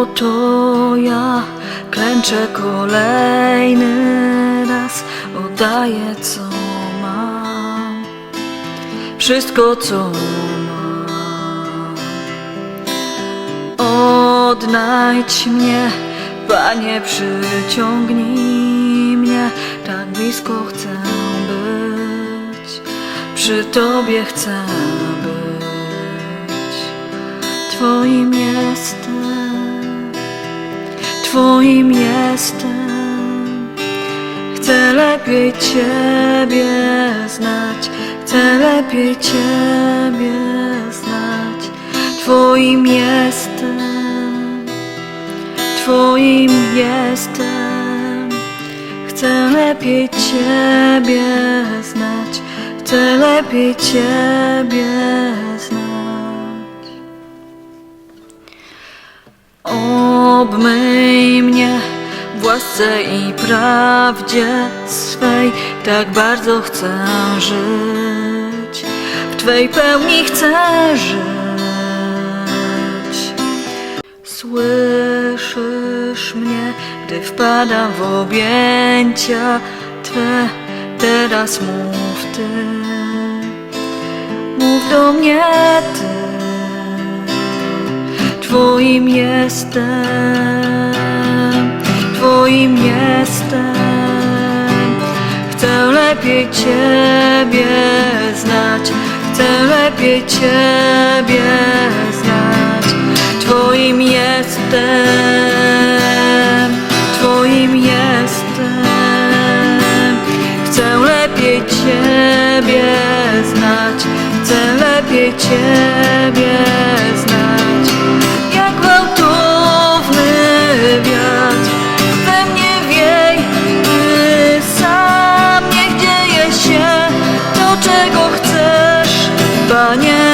Oto ja klęczę kolejny raz, oddaję co mam, wszystko co mam. Odnajdź mnie, Panie, przyciągnij mnie, tak blisko chcę być, przy Tobie chcę być. Twoim jestem, Twoim jestem. Chcę lepiej Ciebie znać, chcę lepiej Ciebie znać. Twoim jestem, Twoim jestem. Chcę lepiej Ciebie znać, chcę lepiej Ciebie znać. Obmyj łasce i prawdzie swej, tak bardzo chcę żyć, w Twej pełni chcę żyć. Słyszysz mnie, gdy wpadam w objęcia Twe, teraz mów Ty, mów do mnie Ty. Twoim jestem, lepiej Ciebie znać, chcę lepiej Ciebie znać. Twoim jestem, Twoim jestem. Chcę lepiej Ciebie znać, chcę lepiej Ciebie Panie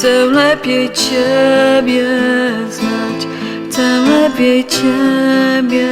Chcę lepiej Ciebie znać, chcę lepiej Ciebie